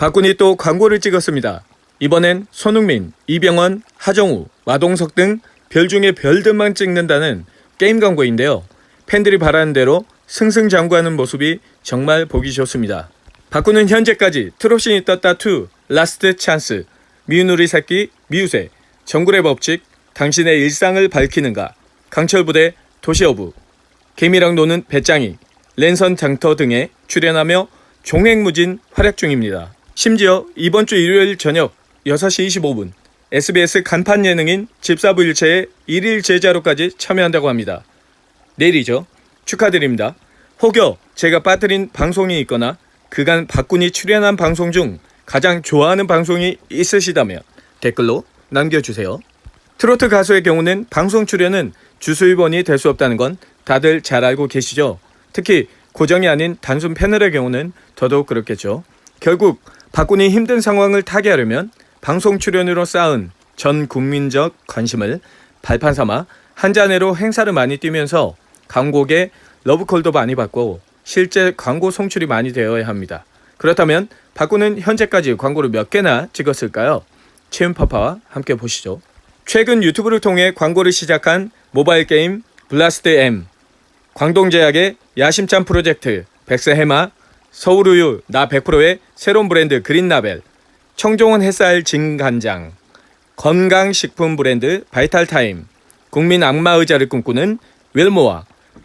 박군이 또 광고를 찍었습니다. 이번엔 손흥민, 이병헌, 하정우, 마동석 등 별 중에 별들만 찍는다는 게임 광고인데요. 팬들이 바라는 대로 승승장구하는 모습이 정말 보기 좋습니다. 박군은 현재까지 트롯신이 떴다 2, 라스트 찬스, 미운 우리 새끼, 미우새, 정글의 법칙, 당신의 일상을 밝히는가, 강철부대, 도시어부, 개미랑 노는 배짱이, 랜선 장터 등에 출연하며 종횡무진 활약 중입니다. 심지어 이번 주 일요일 저녁 6시 25분 SBS 간판 예능인 집사부일체의 일일 제자로까지 참여한다고 합니다. 내일이죠. 축하드립니다. 혹여 제가 빠뜨린 방송이 있거나 그간 박군이 출연한 방송 중 가장 좋아하는 방송이 있으시다면 댓글로 남겨주세요. 트로트 가수의 경우는 방송 출연은 주수입원이 될 수 없다는 건 다들 잘 알고 계시죠? 특히 고정이 아닌 단순 패널의 경우는 더더욱 그렇겠죠. 결국 박군이 힘든 상황을 타개하려면 방송 출연으로 쌓은 전 국민적 관심을 발판 삼아 한 잔해로 행사를 많이 뛰면서 광고계 러브콜도 많이 받고 실제 광고 송출이 많이 되어야 합니다. 그렇다면 박군은 현재까지 광고를 몇 개나 찍었을까요? 채윤파파와 함께 보시죠. 최근 유튜브를 통해 광고를 시작한 모바일 게임 블라스트 M, 광동제약의 야심찬 프로젝트 백세해마, 서울우유 나 100%의 새로운 브랜드 그린라벨, 청종원 햇살 진간장, 건강식품 브랜드 바이탈타임, 국민 악마 의자를 꿈꾸는 웰모아,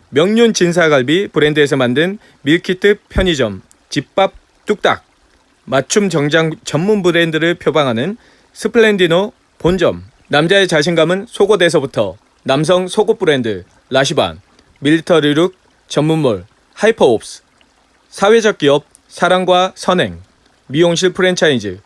명륜 진사갈비 브랜드에서 만든 밀키트 편의점 집밥 뚝딱, 맞춤 정장 전문 브랜드를 표방하는 스플렌디노 본점, 남자의 자신감은 속옷에서부터 남성 속옷 브랜드 라시반, 밀리터리룩 전문몰 하이퍼옵스, 사회적 기업 사랑과 선행, 미용실 프랜차이즈,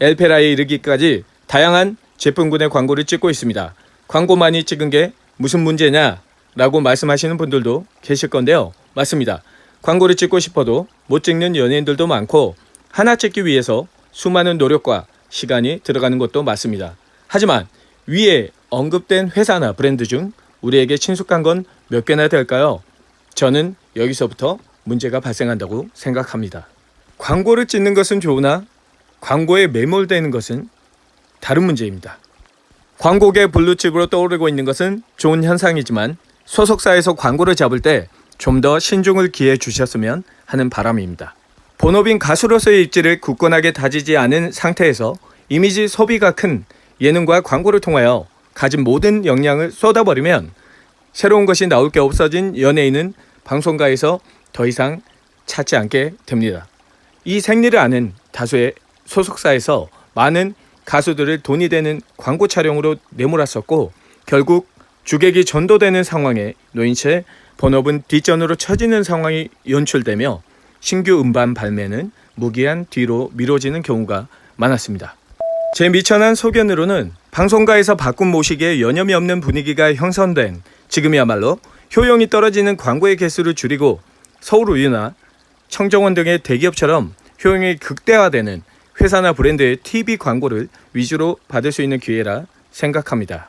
엘페라에 이르기까지 다양한 제품군의 광고를 찍고 있습니다. 광고 많이 찍은 게 무슨 문제냐? 라고 말씀하시는 분들도 계실 건데요. 맞습니다. 광고를 찍고 싶어도 못 찍는 연예인들도 많고 하나 찍기 위해서 수많은 노력과 시간이 들어가는 것도 맞습니다. 하지만 위에 언급된 회사나 브랜드 중 우리에게 친숙한 건 몇 개나 될까요? 저는 여기서부터 문제가 발생한다고 생각합니다. 광고를 찍는 것은 좋으나 광고에 매몰되는 것은 다른 문제입니다. 광고계 블루칩으로 떠오르고 있는 것은 좋은 현상이지만 소속사에서 광고를 잡을 때 좀 더 신중을 기해 주셨으면 하는 바람입니다. 본업인 가수로서의 입지를 굳건하게 다지지 않은 상태에서 이미지 소비가 큰 예능과 광고를 통하여 가진 모든 역량을 쏟아버리면 새로운 것이 나올 게 없어진 연예인은 방송가에서 더 이상 찾지 않게 됩니다. 이 생리를 아는 다수의 소속사에서 많은 가수들을 돈이 되는 광고 촬영으로 내몰았었고 결국 주객이 전도되는 상황에 놓인 채 본업은 뒷전으로 처지는 상황이 연출되며 신규 음반 발매는 무기한 뒤로 미뤄지는 경우가 많았습니다. 제 미천한 소견으로는 방송가에서 바꾼 모시기에 여념이 없는 분위기가 형성된 지금이야말로 효용이 떨어지는 광고의 개수를 줄이고 서울우유나 청정원 등의 대기업처럼 효용이 극대화되는 회사나 브랜드의 TV 광고를 위주로 받을 수 있는 기회라 생각합니다.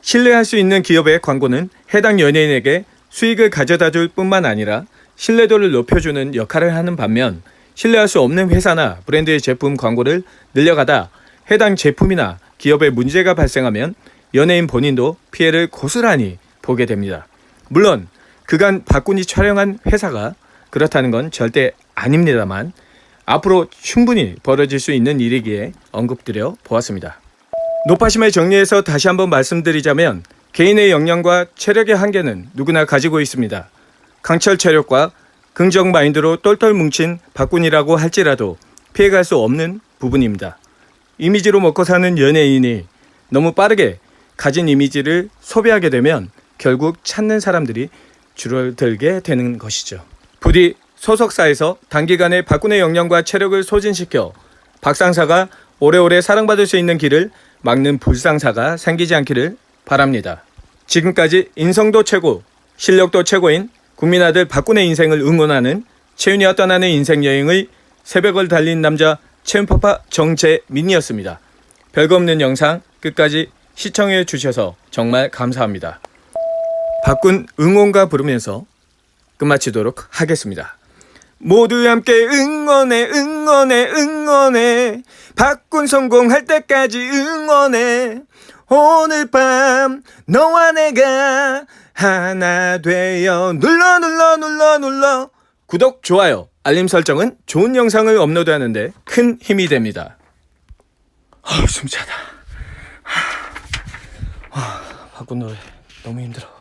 신뢰할 수 있는 기업의 광고는 해당 연예인에게 수익을 가져다 줄 뿐만 아니라 신뢰도를 높여주는 역할을 하는 반면 신뢰할 수 없는 회사나 브랜드의 제품 광고를 늘려가다 해당 제품이나 기업에 문제가 발생하면 연예인 본인도 피해를 고스란히 보게 됩니다. 물론 그간 박군이 촬영한 회사가 그렇다는 건 절대 아닙니다만 앞으로 충분히 벌어질 수 있는 일이기에 언급드려 보았습니다. 노파심을 정리해서 다시 한번 말씀드리자면 개인의 역량과 체력의 한계는 누구나 가지고 있습니다. 강철 체력과 긍정 마인드로 똘똘 뭉친 박군이라고 할지라도 피해갈 수 없는 부분입니다. 이미지로 먹고 사는 연예인이 너무 빠르게 가진 이미지를 소비하게 되면 결국 찾는 사람들이 줄어들게 되는 것이죠. 부디 소속사에서 단기간에 박군의 역량과 체력을 소진시켜 박상사가 오래오래 사랑받을 수 있는 길을 막는 불상사가 생기지 않기를 바랍니다. 지금까지 인성도 최고, 실력도 최고인 국민 아들 박군의 인생을 응원하는 채윤이와 떠나는 인생 여행의 새벽을 달린 남자 채윤파파 정재민이었습니다. 별거 없는 영상 끝까지 시청해 주셔서 정말 감사합니다. 박군 응원가 부르면서 끝마치도록 하겠습니다. 모두 함께 응원해 응원해 응원해. 박군 성공할 때까지 응원해. 오늘 밤 너와 내가 하나 되어 눌러 눌러 눌러 눌러. 구독 좋아요 알림 설정은 좋은 영상을 업로드하는데 큰 힘이 됩니다. 아 숨차다. 아, 박군 노래 너무 힘들어